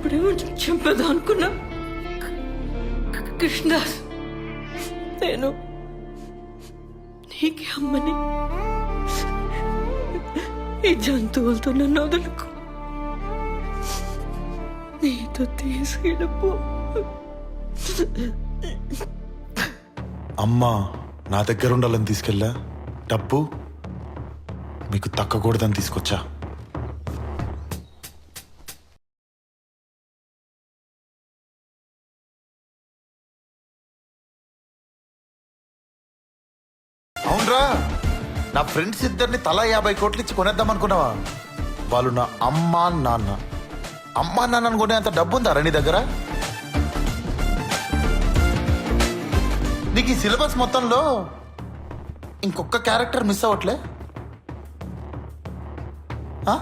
ఇప్పుడేమో చంపేదా అనుకున్నా. కృష్ణదాస్ నేను నీకే అమ్మని ఈ జంతువులతో నన్ను వదులుకు. నీతో తీసుకెళ్ళిపో. అమ్మా నా దగ్గర ఉండాలని తీసుకెళ్ళా? డబ్బు? మీకు తక్కకూడదని తీసుకొచ్చా? అవునరా. నా ఫ్రెండ్స్ ఇద్దరిని తలా యాభై కోట్లు ఇచ్చి కొనేద్దాం అనుకున్నావా వాళ్ళు నా అమ్మ నాన్న. అమ్మ నాన్నని కొనేంత డబ్బు ఉందా నీ దగ్గర? నీకు ఈ సిలబస్ మొత్తంలో ఇంకొక క్యారెక్టర్ మిస్ అవ్వట్లే? ఆ?